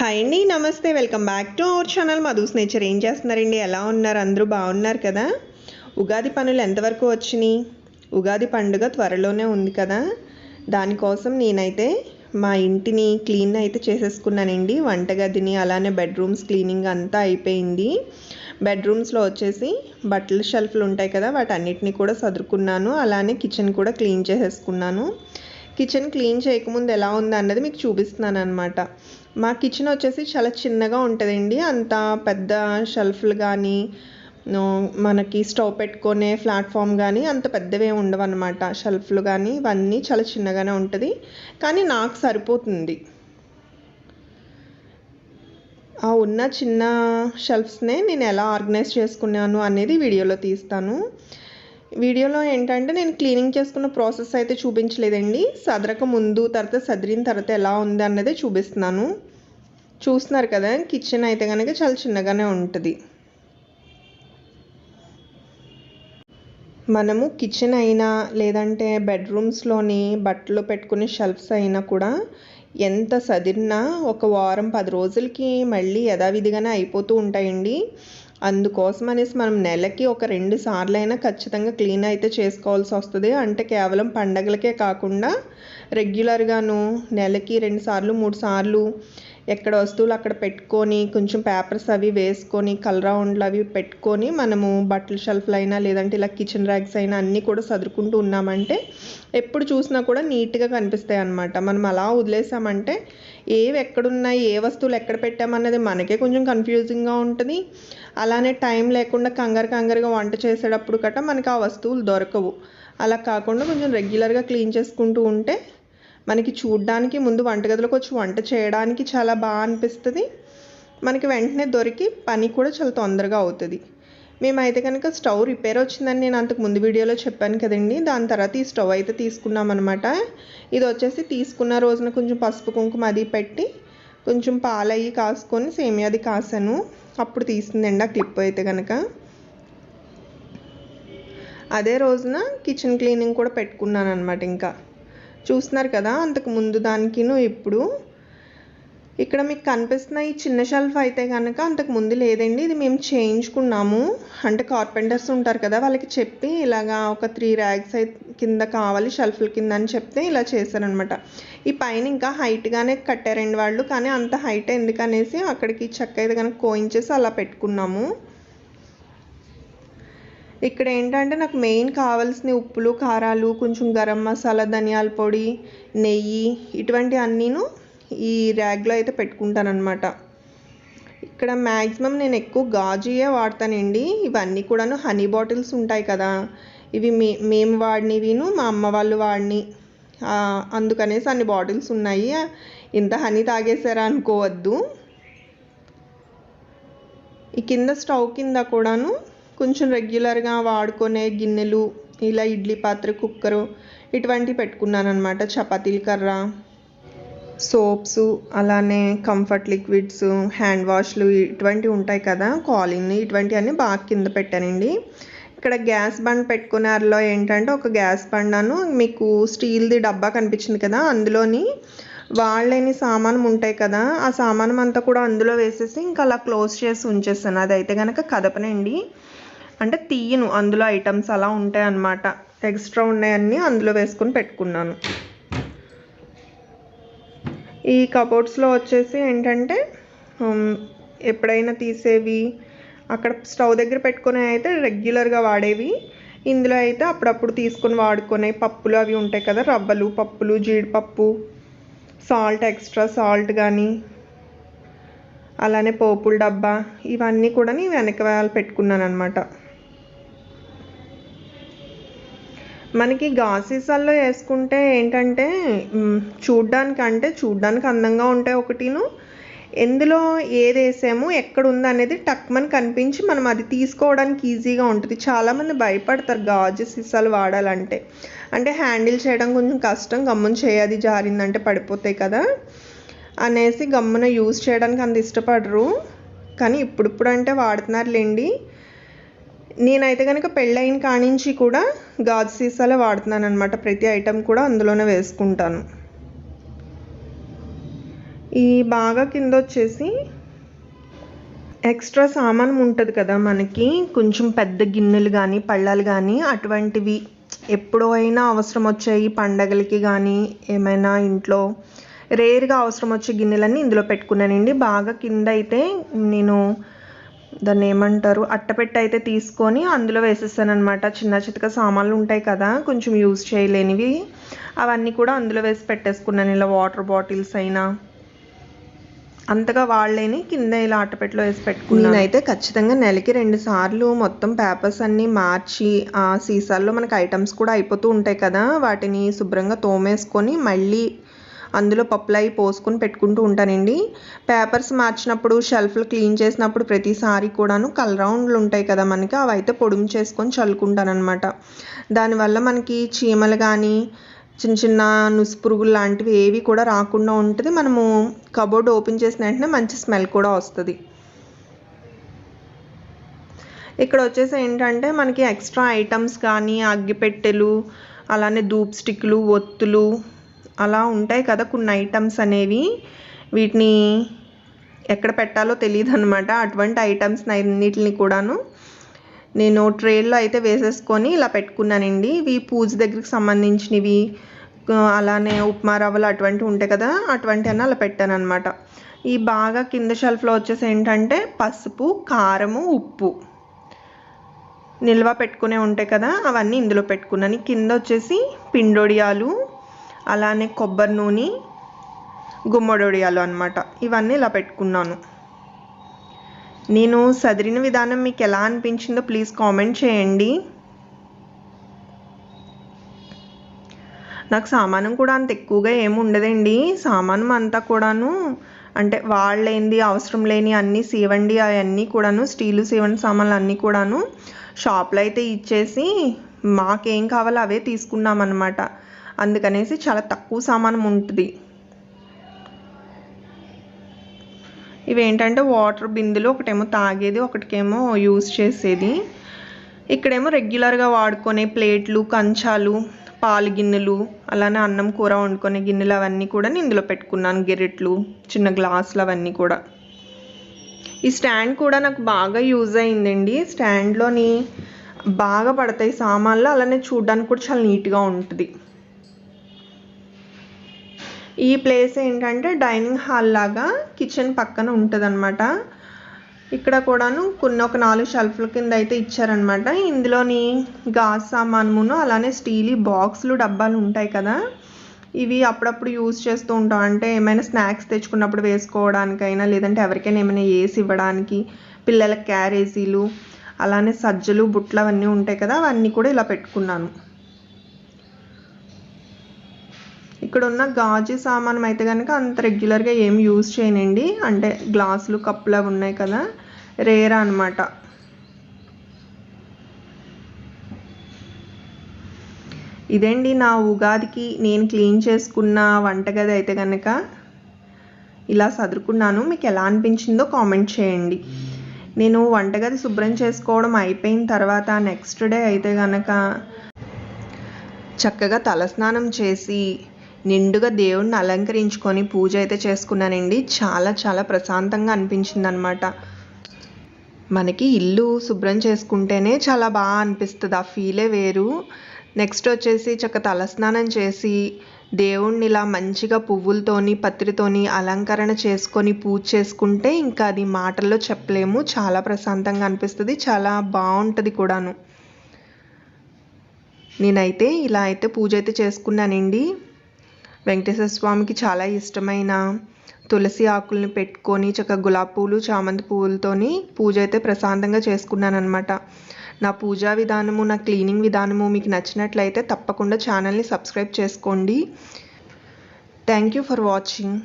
Hi అండి నమస్తే. Welcome back to our channel Madhu's nature ఏం చేస్తున్నారండి? ఎలా ఉన్నారు? అందరూ బాగున్నారు కదా? ఉగాది పనులు ఎంతవరకు వచ్చినాయి? ఉగాది పండుగ త్వరలోనే ఉంది కదా? దానికోసం నేనైతే మా ఇంటిని క్లీన్ అయితే చేసేసుకున్నానండి. వంటగదిని అలానే బెడ్రూమ్స్ క్లీనింగ్ అంతా అయిపోయింది. బెడ్రూమ్స్లో వచ్చేసి బట్టల షెల్ఫ్లు ఉంటాయి కదా వాటన్నిటిని కూడా సదురుకున్నాను. అలానే కిచెన్ కూడా క్లీన్ చేసేసుకున్నాను. కిచెన్ క్లీన్ చేయకముందు ఎలా ఉంది అన్నది మీకు చూపిస్తున్నాను అనమాట మా కిచెన్ వచ్చేసి చాలా చిన్నగా ఉంటుందండి. అంత పెద్ద షెల్ఫ్లు కానీ మనకి స్టవ్ పెట్టుకునే ప్లాట్ఫామ్ కానీ అంత పెద్దవే ఉండవు అనమాట షెల్ఫ్లు కానీ ఇవన్నీ చాలా చిన్నగానే ఉంటుంది. కానీ నాకు సరిపోతుంది. ఆ ఉన్న చిన్న షెల్ఫ్స్నే నేను ఎలా ఆర్గనైజ్ చేసుకున్నాను అనేది వీడియోలో తీస్తాను. వీడియోలో ఏంటంటే నేను క్లీనింగ్ చేసుకున్న ప్రాసెస్ అయితే చూపించలేదండి. సదరక ముందు తర్వాత సదిరిన తర్వాత ఎలా ఉంది అన్నదే చూపిస్తున్నాను. చూస్తున్నారు కదా కిచెన్ అయితే కనుక చాలా చిన్నగానే ఉంటుంది. మనము కిచెన్ అయినా లేదంటే బెడ్రూమ్స్లోని బట్టలు పెట్టుకునే షెల్ఫ్స్ అయినా కూడా ఎంత సదిరినా ఒక వారం పది రోజులకి మళ్ళీ యథావిధిగానే అయిపోతూ ఉంటాయండి. అందుకోసం అనేసి మనం నెలకి ఒక రెండు సార్లు అయినా ఖచ్చితంగా క్లీన్ అయితే చేసుకోవాల్సి వస్తుంది. అంటే కేవలం పండగలకే కాకుండా రెగ్యులర్గాను నెలకి రెండు సార్లు మూడు సార్లు ఎక్కడ వస్తువులు అక్కడ పెట్టుకొని కొంచెం పేపర్స్ అవి వేసుకొని కలరౌండ్లు అవి పెట్టుకొని మనము బట్టల షెల్ఫ్లు అయినా లేదంటే ఇలా కిచెన్ ర్యాక్స్ అయినా అన్నీ కూడా సదురుకుంటూ ఉన్నామంటే ఎప్పుడు చూసినా కూడా నీట్గా కనిపిస్తాయి అన్నమాట. మనం అలా వదిలేసామంటే ఏవి ఎక్కడున్నాయి ఏ వస్తువులు ఎక్కడ పెట్టామన్నది మనకే కొంచెం కన్ఫ్యూజింగ్గా ఉంటుంది. అలానే టైం లేకుండా కంగారు కంగారుగా వంట చేసేటప్పుడు కట్ట మనకి ఆ వస్తువులు దొరకవు. అలా కాకుండా కొంచెం రెగ్యులర్గా క్లీన్ చేసుకుంటూ ఉంటే మనకి చూడడానికి ముందు వంటగదిలోకి వచ్చి వంట చేయడానికి చాలా బాగా అనిపిస్తుంది. మనకి వెంటనే దొరికి పని కూడా చాలా తొందరగా అవుతుంది. మేమైతే కనుక స్టవ్ రిపేర్ వచ్చిందని నేను అంతకు ముందు వీడియోలో చెప్పాను కదండి. దాని తర్వాత ఈ స్టవ్ అయితే తీసుకున్నాం అనమాట ఇది వచ్చేసి తీసుకున్న రోజున కొంచెం పసుపు కుంకుమ అది పెట్టి కొంచెం పాలు అయ్యి కాసుకొని సేమియాది కాసాను. అప్పుడు తీసిందండి ఆ క్లిప్ అయితే కనుక అదే రోజున కిచెన్ క్లీనింగ్ కూడా పెట్టుకున్నాను అనమాట ఇంకా. చూస్తున్నారు కదా అంతకు ముందు దానికిను ఇప్పుడు ఇక్కడ మీకు కనిపిస్తున్న ఈ చిన్న షెల్ఫ్ అయితే కనుక అంతకు ముందు లేదండి. ఇది మేము చేయించుకున్నాము. అంటే కార్పెంటర్స్ ఉంటారు కదా వాళ్ళకి చెప్పి ఇలాగా ఒక త్రీ ర్యాగ్స్ కింద కావాలి షెల్ఫ్ల కింద అని చెప్తే ఇలా చేశారనమాట. ఈ పైన ఇంకా హైట్గానే కట్టారండి వాళ్ళు కానీ అంత హైట్ ఎందుకనేసి అక్కడికి చెక్క అయితే కనుక కోయించేసి అలా పెట్టుకున్నాము. ఇక్కడ ఏంటంటే నాకు మెయిన్ కావాల్సిన ఉప్పులు కారాలు కొంచెం గరం మసాలా ధనియాల పొడి నెయ్యి ఇటువంటి అన్నీను ఈ ర్యాగ్లో అయితే పెట్టుకుంటానమాట ఇక్కడ మ్యాక్సిమం నేను ఎక్కువ గాజుయే వాడతానండి. ఇవన్నీ కూడాను హనీ బాటిల్స్ ఉంటాయి కదా. ఇవి మే మేము వాడినవిను మా అమ్మ వాళ్ళు వాడిని. అందుకనేసి అన్ని బాటిల్స్ ఉన్నాయి. ఇంత హనీ తాగేసారా అనుకోవద్దు. ఈ కింద స్టవ్ కింద కూడాను కొంచెం రెగ్యులర్గా వాడుకునే గిన్నెలు ఇలా ఇడ్లీ పాత్ర కుక్కరు ఇటువంటివి పెట్టుకున్నాను అనమాట చపాతీల కర్ర. సోప్స్ అలానే కంఫర్ట్ లిక్విడ్స్ హ్యాండ్ వాష్లు ఇటువంటివి ఉంటాయి కదా కాలిన్ ఇటువంటివన్నీ బాగా కింద పెట్టానండి. ఇక్కడ గ్యాస్ బండ్ పెట్టుకున్నారులో ఏంటంటే ఒక గ్యాస్ బండను మీకు స్టీల్ది డబ్బా కనిపించింది కదా అందులోని వాళ్ళని సామానం ఉంటాయి కదా ఆ సామానం అంతా కూడా అందులో వేసేసి ఇంకా అలా క్లోజ్ చేసి ఉంచేస్తాను అదైతే కనుక కదపనండి. అంటే తీయను అందులో ఐటమ్స్ అలా ఉంటాయి అన్నమాట ఎక్స్ట్రా ఉన్నాయన్నీ అందులో వేసుకొని పెట్టుకున్నాను. ఈ కబోర్డ్స్లో వచ్చేసి ఏంటంటే ఎప్పుడైనా తీసేవి అక్కడ స్టవ్ దగ్గర పెట్టుకునే అయితే రెగ్యులర్గా వాడేవి. ఇందులో అయితే అప్పుడప్పుడు తీసుకొని వాడుకునే పప్పులు అవి ఉంటాయి కదా రవ్వలు పప్పులు జీడిపప్పు సాల్ట్ ఎక్స్ట్రా సాల్ట్ కానీ అలానే పోపుల డబ్బా ఇవన్నీ కూడా నేను వెనక పెట్టుకున్నాను అనమాట మనకి గాసీసాల్లో వేసుకుంటే ఏంటంటే చూడ్డానికి అంటే చూడ్డానికి అందంగా ఉంటాయి ఒకటిను. ఎందులో ఏది వేసాము ఎక్కడ ఉంది అనేది టక్మని కనిపించి మనం అది తీసుకోవడానికి ఈజీగా ఉంటుంది. చాలామంది భయపడతారు గాజు సీసాలు వాడాలంటే. అంటే హ్యాండిల్ చేయడం కొంచెం కష్టం గమ్మున చేయది జారిందంటే పడిపోతాయి కదా. అనేసి గమ్మున యూజ్ చేయడానికి అంత ఇష్టపడరు. కానీ ఇప్పుడిప్పుడు అంటే వాడుతున్నారులేండి. నేనైతే కనుక పెళ్ళైన కానించి కూడా గాజు సీసాలే వాడుతున్నాను అనమాట ప్రతి ఐటెం కూడా అందులోనే వేసుకుంటాను. ఈ బాగా కింద వచ్చేసి ఎక్స్ట్రా సామాన్ ఉంటుంది కదా మనకి. కొంచెం పెద్ద గిన్నెలు కానీ పళ్ళాలు కానీ అటువంటివి ఎప్పుడో అయినా అవసరం వచ్చాయి. పండగలకి కానీ ఏమైనా ఇంట్లో రేర్గా అవసరం వచ్చే గిన్నెలన్నీ ఇందులో పెట్టుకున్నానండి. బాగా కింద అయితే నేను దాన్ని ఏమంటారు? అట్టపెట్ట అయితే తీసుకొని అందులో వేసేసాను అనమాట చిన్న చితక సామాన్లు ఉంటాయి కదా కొంచెం యూజ్ చేయలేనివి. అవన్నీ కూడా అందులో వేసి పెట్టేసుకున్నాను. ఇలా వాటర్ బాటిల్స్ అయినా. అంతగా వాడలేని కింద ఇలా అట్టపెట్టలో వేసి పెట్టుకున్నాను. నేనైతే ఖచ్చితంగా నెలకి రెండు సార్లు మొత్తం పేపర్స్ అన్నీ మార్చి ఆ సీసాల్లో మనకి ఐటమ్స్ కూడా అయిపోతూ ఉంటాయి కదా వాటిని శుభ్రంగా తోమేసుకొని మళ్ళీ అందులో పప్పులై పోసుకొని పెట్టుకుంటూ ఉంటానండి. పేపర్స్ మార్చినప్పుడు షెల్ఫ్లు క్లీన్ చేసినప్పుడు ప్రతిసారి కూడాను కలరౌండ్లు ఉంటాయి కదా మనకి అవి అయితే పొడుము చేసుకొని చల్లుకుంటాను అనమాట దానివల్ల మనకి చీమలు కానీ చిన్న చిన్న నుసు పురుగులు లాంటివి ఏవి కూడా రాకుండా ఉంటుంది. మనము కబోర్డ్ ఓపెన్ చేసిన వెంటనే మంచి స్మెల్ కూడా వస్తుంది. ఇక్కడ వచ్చేసి ఏంటంటే మనకి ఎక్స్ట్రా ఐటమ్స్ కానీ అగ్గిపెట్టెలు అలానే ధూప్ స్టిక్లు ఒత్తులు అలా ఉంటాయి కదా కొన్ని ఐటమ్స్ అనేవి. వీటిని ఎక్కడ పెట్టాలో తెలియదు అనమాట అటువంటి ఐటమ్స్ అన్నిటిని కూడాను నేను ట్రేల్లో అయితే వేసేసుకొని ఇలా పెట్టుకున్నానండి. ఇవి పూజ దగ్గరికి సంబంధించినవి అలానే ఉప్మా రవ్వలు అటువంటివి ఉంటాయి కదా అటువంటి అన్న అలా పెట్టాను అనమాట ఈ బాగా కింద షెల్ఫ్లో వచ్చేసి ఏంటంటే పసుపు కారము ఉప్పు నిల్వ పెట్టుకునే ఉంటాయి కదా అవన్నీ ఇందులో పెట్టుకున్నాను. కింద వచ్చేసి పిండొడియాలు అలానే కొబ్బరి నూనె గుమ్మడొడియాలు అనమాట ఇవన్నీ ఇలా పెట్టుకున్నాను. నేను సదిరిన విధానం మీకు ఎలా అనిపించిందో ప్లీజ్ కామెంట్ చేయండి. నాకు సామానం కూడా అంత ఎక్కువగా ఏమి ఉండదండి. సామానం అంతా కూడాను అంటే వాళ్ళేంది అవసరం లేని అన్నీ సీవండి అవన్నీ కూడాను స్టీలు సీవండి సామాన్లు అన్నీ కూడాను షాప్లో అయితే ఇచ్చేసి మాకేం కావాలో అవే తీసుకున్నామన్నమాట. అందుకనేసి చాలా తక్కువ సామానం ఉంటుంది. ఇవేంటంటే వాటర్ బిందులు ఒకటేమో తాగేది ఒకటికేమో యూజ్ చేసేది. ఇక్కడేమో రెగ్యులర్గా వాడుకునే ప్లేట్లు కంచాలు పాలు గిన్నెలు అలానే అన్నం కూర వండుకునే గిన్నెలు అవన్నీ కూడా నేను ఇందులో పెట్టుకున్నాను. గెరెట్లు చిన్న గ్లాసులు అవన్నీ కూడా. ఈ స్టాండ్ కూడా నాకు బాగా యూజ్ అయిందండి. స్టాండ్లోని బాగా పడతాయి సామాన్లు అలానే చూడడానికి కూడా చాలా నీట్గా ఉంటుంది. ఈ ప్లేస్ ఏంటంటే డైనింగ్ హాల్ లాగా కిచెన్ పక్కన ఉంటుందన్నమాట. ఇక్కడ కూడాను కొన్ని ఒక నాలుగు షెల్ఫ్ల కింద అయితే ఇచ్చారనమాట ఇందులోని గాజు సామానును అలానే స్టీల్ బాక్సులు డబ్బాలు ఉంటాయి కదా. ఇవి అప్పుడప్పుడు యూజ్ చేస్తూ ఉంటాం. అంటే ఏమైనా స్నాక్స్ తెచ్చుకున్నప్పుడు వేసుకోవడానికైనా లేదంటే ఎవరికైనా ఏమైనా వేసి ఇవ్వడానికి పిల్లల క్యారేజీలు అలానే సజ్జలు బుట్లు అవన్నీ ఉంటాయి కదా అవన్నీ కూడా ఇలా పెట్టుకున్నాను. ఇక్కడ ఉన్న గాజు సామానం అయితే కనుక అంత రెగ్యులర్గా ఏం యూజ్ చేయనండి. అంటే గ్లాసులు కప్పులు అవి ఉన్నాయి కదా. రేర్ అనమాట ఇదండి నా ఉగాదికి నేను క్లీన్ చేసుకున్న వంటగది అయితే కనుక ఇలా సదురుకున్నాను. మీకు ఎలా అనిపించిందో కామెంట్ చేయండి. నేను వంటగది శుభ్రం చేసుకోవడం అయిపోయిన తర్వాత నెక్స్ట్ డే అయితే కనుక చక్కగా తలస్నానం చేసి నిండుగా దేవుణ్ణి అలంకరించుకొని పూజ అయితే చేసుకున్నానండి. చాలా చాలా ప్రశాంతంగా అనిపించింది అనమాట మనకి ఇల్లు శుభ్రం చేసుకుంటేనే చాలా బాగా అనిపిస్తుంది. ఆ ఫీలే వేరు. నెక్స్ట్ వచ్చేసి చక్క తలస్నానం చేసి దేవుణ్ణి ఇలా మంచిగా పువ్వులతోని పత్రితోని అలంకరణ చేసుకొని పూజ చేసుకుంటే ఇంకా అది మాటల్లో చెప్పలేము. చాలా ప్రశాంతంగా అనిపిస్తుంది. చాలా బాగుంటుంది కూడాను. నేనైతే ఇలా అయితే పూజ అయితే చేసుకున్నానండి. వెంకటేశ్వర స్వామికి చాలా ఇష్టమైన తులసి ఆకుల్ని పెట్టుకొని చక్కగా గులాబీ పూలు చామంతి పువ్వులతోని పూజ అయితే ప్రశాంతంగా చేసుకున్నాను అనమాట నా పూజా విధానము నా క్లీనింగ్ విధానము మీకు నచ్చినట్లయితే తప్పకుండా ఛానల్ని సబ్స్క్రైబ్ చేసుకోండి. Thank you for watching